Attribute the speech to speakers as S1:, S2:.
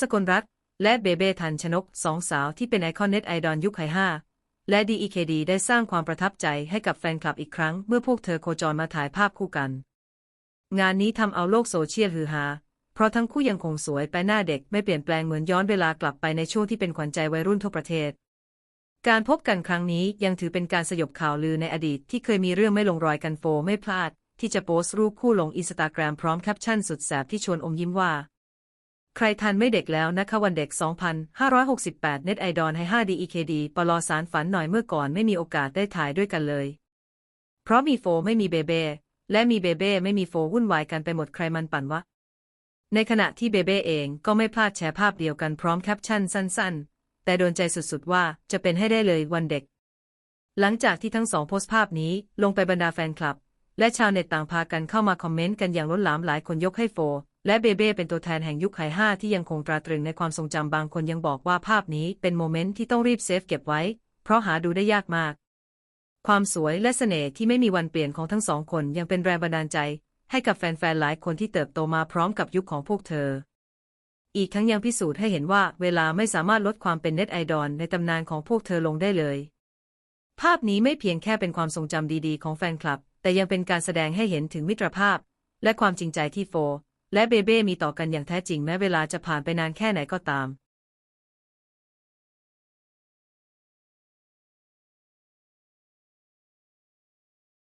S1: สกลรัตและเบเบ้ทันชนกสองสาวที่เป็นไอคอนเน็ตไอดอลยุคไฮห้าและ DEKD ได้สร้างความประทับใจให้กับแฟนคลับอีกครั้งเมื่อพวกเธอโคจรมาถ่ายภาพคู่กัน งานนี้ทำเอาโลกโซเชียลฮือฮาเพราะทั้งคู่ยังคงสวยไปหน้าเด็กไม่เปลี่ยนแปลงเหมือนย้อนเวลากลับไปในช่วงที่เป็นขวัญใจวัยรุ่นทั่วประเทศ การพบกันครั้งนี้ยังถือเป็นการสยบข่าวลือในอดีตที่เคยมีเรื่องไม่ลงรอยกันโฟไม่พลาด ที่จะโพสต์รูปคู่ลงอินสตาแกรมพร้อมแคปชั่นสุดแสบที่ชวนอมยิ้มว่า ใครทันไม่เด็กแล้วนะคะวันเด็ก 2568 เน็ตไอดอลให้ 5DEKD ปลอสารฝันหน่อยเมื่อก่อนไม่มีโอกาสได้ถ่ายด้วยกันเลย เพราะมีโฟไม่มีเบเบ้และมีเบเบ้ไม่มีโฟวุ่นวายกันไปหมดใครมันปั่นวะ ในขณะที่เบเบ้เองก็ไม่พลาดแชร์ภาพเดียวกันพร้อมแคปชั่นสั้นๆ แต่โดนใจสุดๆว่าจะเป็นให้ได้เลยวันเด็ก หลังจากที่ทั้งสองโพสต์ภาพนี้ลงไปบรรดาแฟนคลับ และชาวเน็ตต่างพากันเข้ามาคอมเมนต์กันอย่างล้นหลามหลายคนยกให้โฟ และเบเบ้เป็นตัวแทนแห่งยุคไห่ห้าที่ยังคงตราตรึงในความทรงจำบางคนยังบอกว่าภาพนี้เป็นโมเมนต์ที่ต้องรีบเซฟเก็บไว้ เพราะหาดูได้ยากมาก ความสวยและเสน่ห์ที่ไม่มีวันเปลี่ยนของทั้งสองคนยังเป็นแรงบันดาลใจ ให้กับแฟนๆหลายคนที่เติบโตมาพร้อมกับยุคของพวกเธอ อีกทั้งยังพิสูจน์ให้เห็นว่าเวลาไม่สามารถลดความเป็นเน็ตไอดอลในตำนานของพวกเธอลงได้เลย ภาพนี้ไม่เพียงแค่เป็นความทรงจำดีๆ ของแฟนคลับ แต่ยังเป็นการแสดงให้เห็นถึงมิตรภาพ และความจริงใจที่โฟ และเบเบ้มีต่อกันอย่างแท้จริงแม้เวลาจะผ่านไปนานแค่ไหนก็ตาม